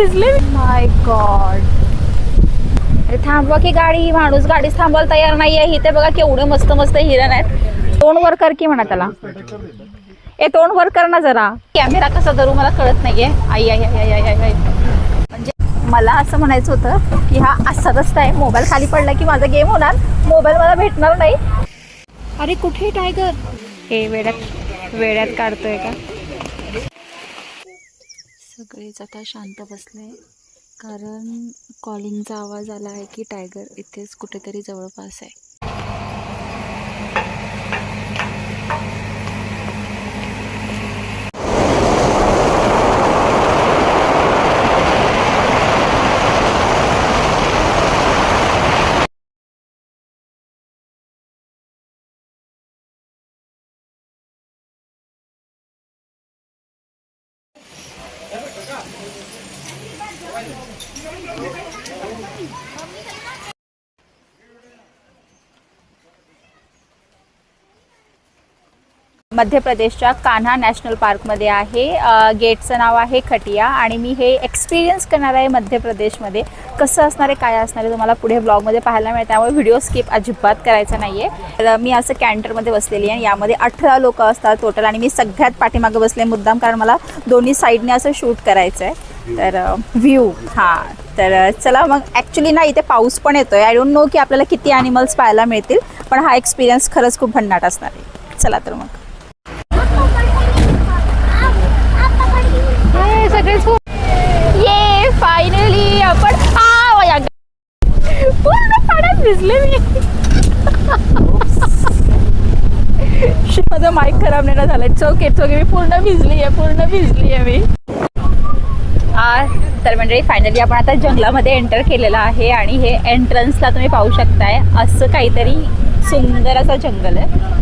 भिजले माय God अरे थांबवा की गाडी माणूस गाडीच थांबवायला तयार नाहीये. इथे बघा केवढे मस्त मस्त हिरण आहेत. तोंड वर कर की म्हणा त्याला. ए तोंड वर कर ना जरा. कॅमेरा कसा धरू मला कळत नाहीये. आई आई आई आई आई आई. आई म्हणजे मला असं म्हणायचं होतं की हा असा रस्ता आहे. मोबाईल खाली पडला की माझा गेम होणार. मोबाईल मला भेटणार नाही. अरे कुठे टायगर? हे वेड्यात वेड्यात काढतोय का? सगळेच आता शांत बसले. कारण कॉलिंगचा आवाज आला आहे की टायगर इथेच कुठेतरी जवळपास आहे. मध्य प्रदेशच्या कान्हा नॅशनल पार्कमध्ये आहे. गेटचं नाव आहे खटिया आणि मी हे एक्सपिरियन्स करणार आहे मध्य प्रदेशमध्ये कसं असणार आहे काय असणार आहे तुम्हाला पुढे ब्लॉगमध्ये पाहायला मिळेल. त्यामुळे व्हिडिओ स्किप अजिबात करायचा नाही आहे तर मी असं कॅन्टरमध्ये बसलेली आहे यामध्ये अठरा लोक असतात टोटल आणि मी सगळ्यात पाठीमागं बसले मुद्दाम कारण मला दोन्ही साईडने असं शूट करायचं आहे तर व्ह्यू हां. तर चला मग ॲक्च्युली ना इथे पाऊस पण येतो आहे आय डोंट नो की आपल्याला किती ॲनिमल्स पाहायला मिळतील पण हा एक्सपिरियन्स खरंच खूप भन्नाट असणार आहे. चला तर मग. सगळेच ये फायनली आपण पूर्ण पाण्यात भिजले मी. माझा माईक खराब नाही ना झालाय. चौक चौक मी पूर्ण भिजली आहे पूर्ण भिजली आहे मी तर म्हणजे फायनली आपण आता जंगलामध्ये एंटर केलेलं आहे आणि हे एंट्रन्सला तुम्ही पाहू शकताय. असं काहीतरी सुंदर असं जंगल आहे.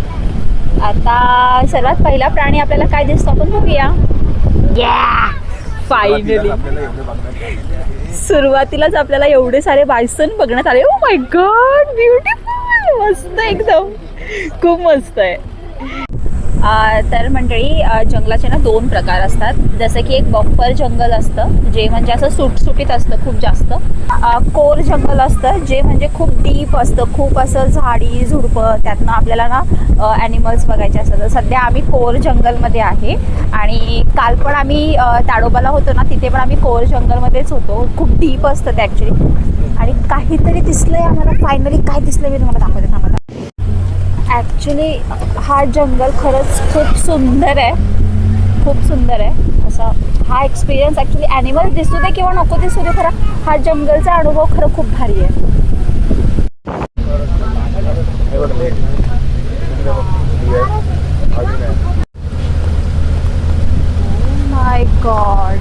आता सर्वात पहिला प्राणी आपल्याला काय दिसतो आपण बघूया. फायनली सुरुवातीलाच आपल्याला एवढे सारे बायसन बघण्यात आले. ओ माय गॉड ब्युटिफुल मस्त एकदम. खूप मस्त आहे. तर मंडळी जंगलाचे ना दोन प्रकार असतात. जसं की एक बफर जंगल असतं जे म्हणजे असं सुटसुटीत असतं खूप जास्त. कोर जंगल असतं जे म्हणजे खूप डीप असतं खूप असं झाडी झुडपं त्यातनं आपल्याला ना ॲनिमल्स बघायचे असतात. सध्या आम्ही कोर जंगलमध्ये आहे. आणि काल पण आम्ही ताडोबाला होतो ना तिथे पण आम्ही कोर जंगलमध्येच होतो. खूप डीप असतं ते ॲक्च्युली आणि काहीतरी दिसलंय आम्हाला. फायनली काय दिसलं मी तुम्हाला दाखवते थांबा. ॲक्च्युली हा जंगल खरंच खूप सुंदर आहे. खूप सुंदर आहे. असा हा एक्सपिरियन्स ॲक्च्युली ॲनिमल दिसू दे किंवा नको दिसू दे खरा हा जंगलचा अनुभव खरं खूप भारी आहे. Oh माय गॉड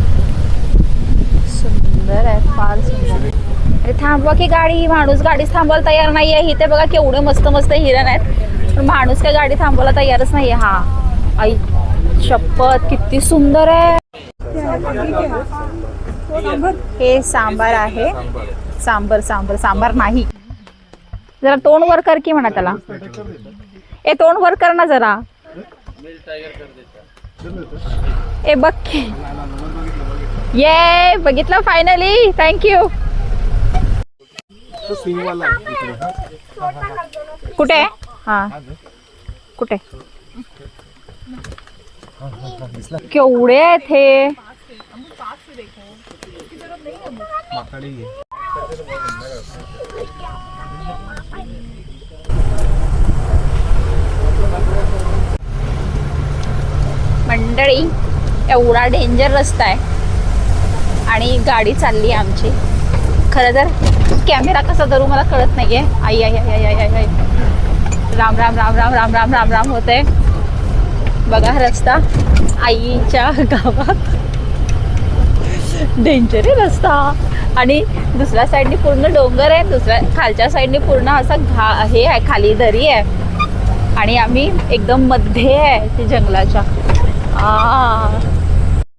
सुंदर आहे फार सुंदर अरे थांबवा की गाडी माणूस गाडीच थांबवायला तयार नाही आहे इथे बघा केवढे मस्त मस्त हिरण आहेत. पण माणूस काय गाडी थांबवायला तयारच नाही हा. आई शपथ किती सुंदर आहे. हे सांबार आहे. सांबर सांबर सांबार नाही. जरा तोंड वर कर की म्हणा त्याला. ए तोंड वर कर ना जरा. ए बघ ये बघितलं फायनली थँक्यू कुठे? हा. कुठे? केवढे आहेत हे? मंडळी एवढा डेंजर रस्ता आहे. आणि गाडी चालली आहे आमची. खरं तर कॅमेरा कसा धरू मला कळत नाहीये. आहे आई आई आई आई आई आई. राम राम राम राम राम राम राम राम होते. बघा रस्ता. आईच्या गावात. डेंजर आहे रस्ता. आणि दुसऱ्या साईडने पूर्ण डोंगर आहे. दुसऱ्या खालच्या साईडने पूर्ण असा घा हे आहे खाली दरी आहे. आणि आम्ही एकदम मध्ये आहे ते जंगलाच्या. आ.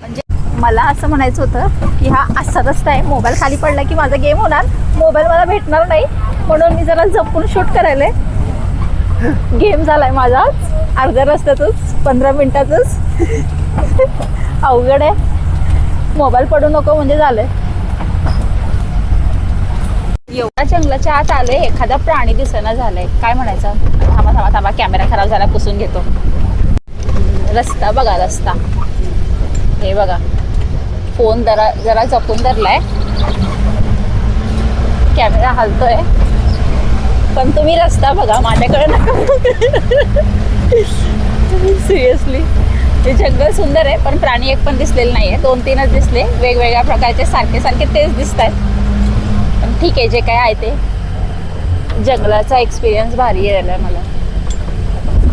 म्हणजे मला असं म्हणायचं होतं की हा असा रस्ता आहे. मोबाईल खाली पडला की माझा गेम होणार. मोबाईल मला भेटणार नाही. म्हणून मी जरा जपून शूट करायला. गेम झालाय माझा. अर्ध्या रस्त्यातच पंधरा मिनिटातच. अवघड आहे. मोबाईल पडू नको म्हणजे झालंय. एवढ्या जंगलाच्या आत आले एखादा प्राणी दिसेना झालाय. काय म्हणायचं? थांबा थांबा थांबा. कॅमेरा खराब झाला पुसून घेतो. रस्ता बघा रस्ता. हे बघा. फोन जरा जरा जपून धरलाय. कॅमेरा हलतोय. पण तुम्ही रस्ता बघा माझ्याकडे नका सिरियसली ते जंगल सुंदर आहे पण प्राणी एक पण दिसलेले नाही आहे दोन तीनच दिसले वेगवेगळ्या प्रकारचे सारखे सारखे तेच दिसत आहेत पण ठीक आहे जे काय आहे ते. जंगलाचा एक्सपिरियन्स भारी आहे मला.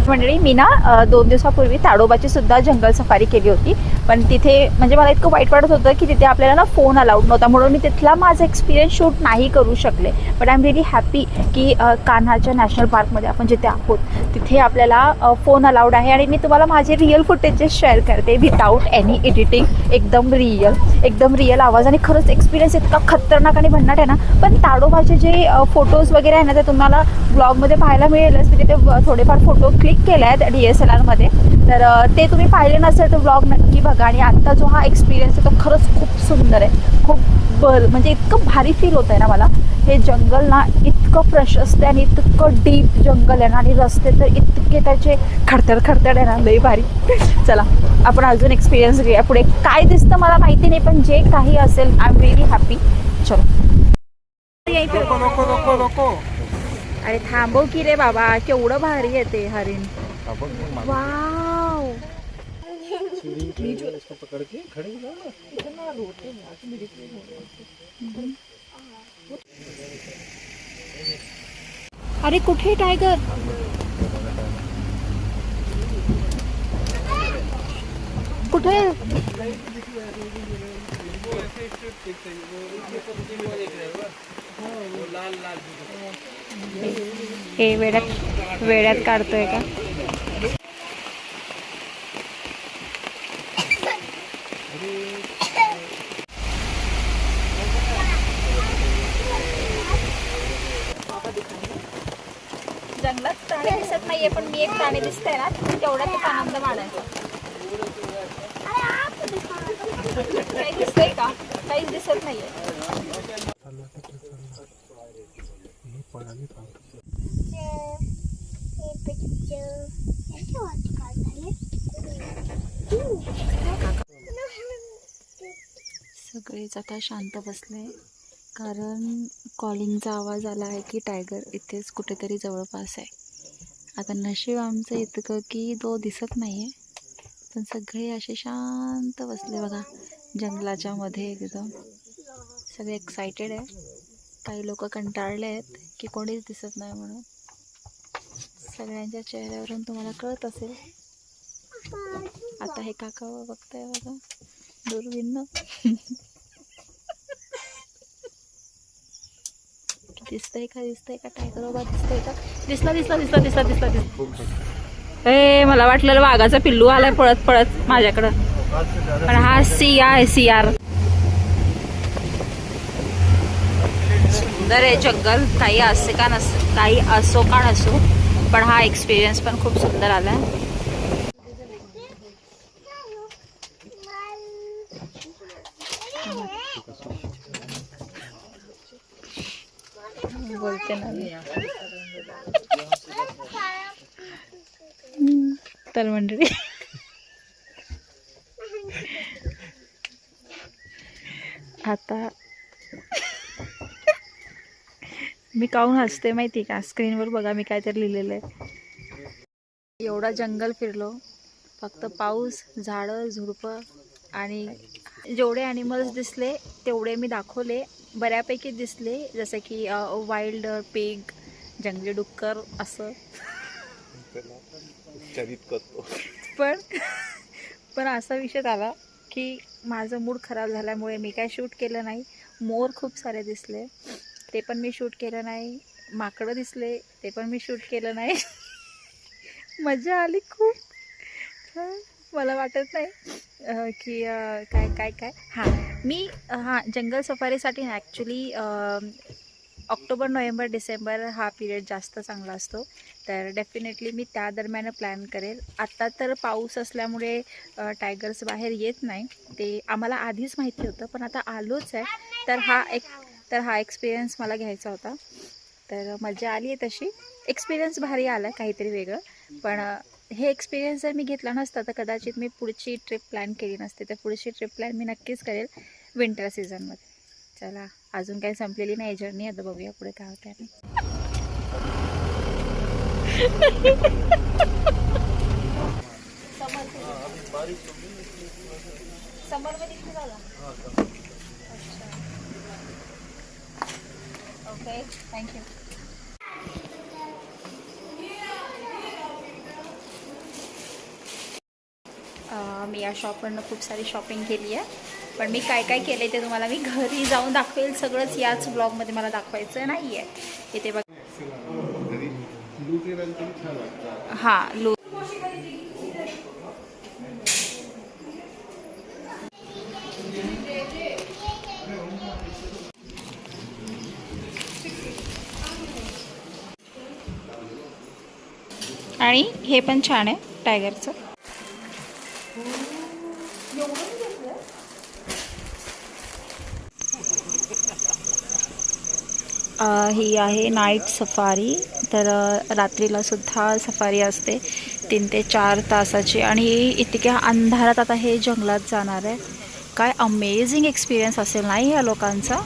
मंडळी मी ना दोन दिवसापूर्वी ताडोबाची सुद्धा जंगल सफारी केली होती. पण तिथे म्हणजे मला इतकं वाईट वाटत होतं की तिथे आपल्याला ना फोन अलाउड नव्हता. म्हणून मी तिथला माझा एक्सपिरियन्स शूट नाही करू शकले. But I am really happy की कान्हाच्या नॅशनल पार्कमध्ये आपण जिथे आहोत तिथे आपल्याला फोन अलाउड आहे. आणि मी तुम्हाला माझे रिअल फुटेजेस शेअर करते विदाऊट एनी एडिटिंग एकदम रिअल एकदम रिअल आवाज. आणि खरंच एक्सपिरियन्स इतका खतरनाक आणि भन्नाट आहे ना. पण ताडोबाचे जे फोटोज वगैरे आहे ना ते तुम्हाला ब्लॉगमध्ये पाहायला मिळेलच. मी तिथे थोडेफार फोटो क्लिक केले आहेत डी एस एल आरमध्ये तर ते तुम्ही पाहिले नसेल तर ब्लॉग नक्की बघा. आणि आत्ता जो हा एक्सपिरियन्स आहे तो खरंच खूप सुंदर आहे. खूप बल म्हणजे इतकं भारी फील होत आहे ना मला. हे जंगल ना इतकं प्रशस्त आहे आणि इतकं डीप जंगल आहे ना. आणि रस्ते तर इतके त्याचे खडतड खडतड आहे ना. लई भारी. चला आपण अजून एक्सपिरियन्स घेऊया पुढे. काय दिसतं मला माहिती नाही पण जे काही असेल आय एम रिअली हॅपी चलो अरे थांबव की रे बाबा. केवढं भारी आहे ते हरिण. वाव इसको पकड़ के खड़े हो जाओ ना। अरे कुठे टायगर कुठे हे? वेड्यात वेड्यात काढतोय का? जंगलात प्राणी दिसत नाहीये पण मी एक प्राणी दिसतंय ना तेवढा खूप आनंद मानायचा. काही दिसतंय का? काहीच दिसत नाहीये. सगळेच आता शांत बसले. कारण कॉलिंगचा आवाज आला आहे की टायगर इथेच कुठेतरी जवळपास आहे. आता नशीब आमचं इतकं की तो दिसत नाही आहे पण सगळे असे शांत बसले बघा जंगलाच्या मध्ये एकदम. सगळे एक्सायटेड आहे. काही लोक कंटाळले आहेत की कोणीच दिसत नाही म्हणून. सगळ्यांच्या चेहऱ्यावरून तुम्हाला कळत असेल. आता हे काका बघताय बघा. दुर्बिन्न दिसतंय का दिसतंय का? टायगर बाबा दिसतंय का? दिसला दिसला दिसला दिसला दिसला दिसला. ए मला वाटलेलं वाघाचा पिल्लू आलाय पळत पळत माझ्याकडं. पण हा सी आहे सी आर सुंदर आहे जंगल. काही असे का नस काही असो का नसो पण हा एक्सपिरियन्स पण खूप सुंदर आलाय. बोलते ना तर मंडळी. आता मी काहून हसते माहिती का? स्क्रीनवर बघा मी काहीतरी लिहिलेलं आहे एवढा जंगल फिरलो. फक्त पाऊस झाडं झुडपं आणि जेवढे ॲनिमल्स दिसले तेवढे मी दाखवले. बऱ्यापैकी दिसले जसे की वाईल्ड पिग जंगली डुक्कर असं. करतो. पण पण असा विषय झाला की माझं मूड खराब झाल्यामुळे मी काय शूट केलं नाही. मोर खूप सारे दिसले. ते पण मी शूट केलं नाही. माकडं दिसले ते पण मी शूट केलं नाही. मजा आली खूप. मला वाटत नाही. की काय काय काय? हां. मी हां जंगल सफारीसाठी ना ॲक्च्युली ऑक्टोबर नोव्हेंबर डिसेंबर हा पिरियड जास्त चांगला असतो. तर डेफिनेटली मी त्या दरम्यान प्लॅन करेल. आत्ता तर पाऊस असल्यामुळे टायगर्स बाहेर येत नाही. ते आम्हाला आधीच माहिती होतं पण आता आलोच आहे. तर हा एक तर हा एक्सपिरियन्स मला घ्यायचा होता. तर मजा आली आहे तशी. एक्सपिरियन्स भारी आला काहीतरी वेगळं. पण हे एक्सपिरियन्स जर मी घेतला नसता तर कदाचित मी पुढची ट्रिप प्लॅन केली नसते. तर पुढची ट्रिप प्लॅन मी नक्कीच करेल विंटर सीझनमध्ये चला अजून काही संपलेली नाही जर्नी आता बघूया पुढे काय होते ओके थँक्यू मी या शॉपवरनं खूप सारी शॉपिंग केली आहे. पण मी काय काय केलं ते तुम्हाला मी घरी जाऊन दाखवेल. सगळंच याच ब्लॉगमध्ये मला दाखवायचं नाही आहे इथे बघ. हां लो आणि हे पण छान आहे टायगरचं ही आहे नाईट सफारी तर रात्रीला सुद्धा सफारी असते. तीन ते चार तासाची. आणि इतक्या अंधारात आता हे जंगलात जाणार आहे. काय अमेझिंग एक्सपिरियन्स असेल नाही या लोकांचा?